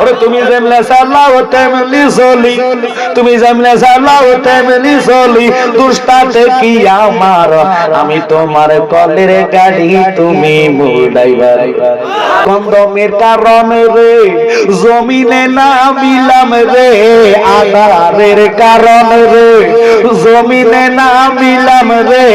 ওরে তুমি যেমনে চালাও তেমনি চলি তুমি যেমনে চালাও তেমনি চলি দুষ্টাতে কি আমার, আমি তোমার কলের গাড়ি, তুমি মূল ড্রাইভার। কন্দমের কারণে রে, জমিনে না মিলাম রে, আধারের কারণে রে, জমিনে না মিলাম রে,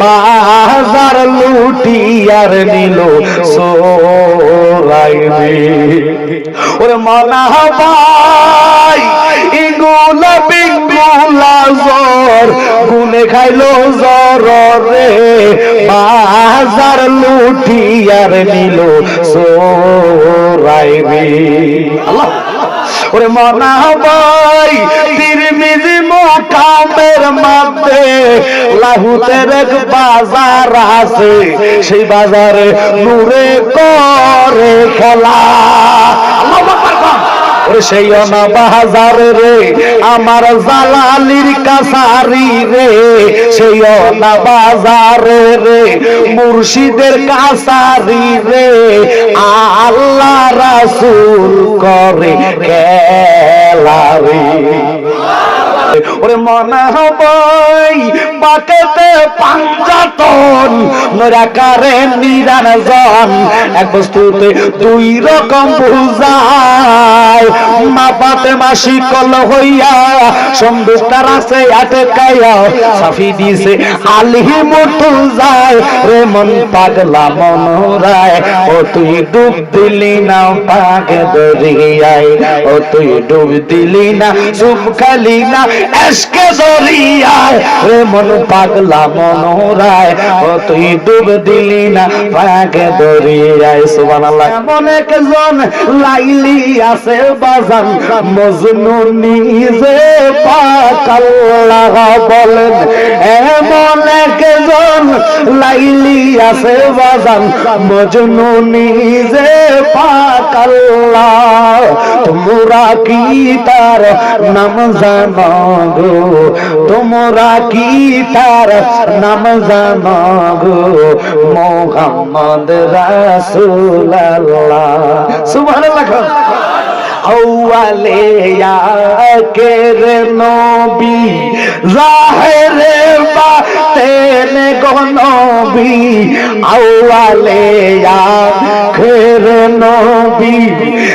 বাজার লুটিয়ার নিল সোরাই রে। ওরে মনা ভাই, ইগুলা বিগুলা জ্বর গুনে খাইলো জ্বর রে। বাজার লুটিয়ার নিল সোরাই রে। আল্লাহ ওরে মনা ভাই তিরমিজি মোকামের মধ্যে লাহুতের এক বাজার আছে। সেই বাজারে নূরে করে খেলা আল্লাহু আকবার কন। ওরে সেই অনা বাজার রে, আমার জালালির কাছারি রে। সেই অনা রে, মুর্শিদের কাছারি রে। আল্লাহ রাসূল করে খেলা রে ওরে মনে হবই বাকেতে পাঞ্জাতন নরাকারে নিরানজন এক বস্তুতে দুই রকম বুঝায়। মা বাতে মাসি কল হইয়া সন্দুকটার আছে আটকাইয়া সাফি দিছে আলি মটু যায়। রে মন পাগলা মন রায় ও তুই ডুব দিলি না পাগে দরিয়ায়। ও তুই ডুব দিলি না, চুপ খালি না, এসকে দরিয়ায়। রে মন পাগলা মন রায় ও তুই ডুব দিলি না পাগে দরিয়ায় সুবহানাল্লাহ। এমন একজন লাইলি আছে বাজান, মজনু নিজে পাক আল্লাহ বলেন। এমন একজন লাইলি আছে বাজান, মজনু নিজে পাক আল্লাহ তোমরা কি তার নাম জানো গো তোমরা কি তার নাম জানো গো মোহাম্মদ রাসূলুল্লাহ সুবহানাল্লাহ আউয়ালে আকের নবী জাহেরে বাতেন গো নবী আউয়ালে আকের নবী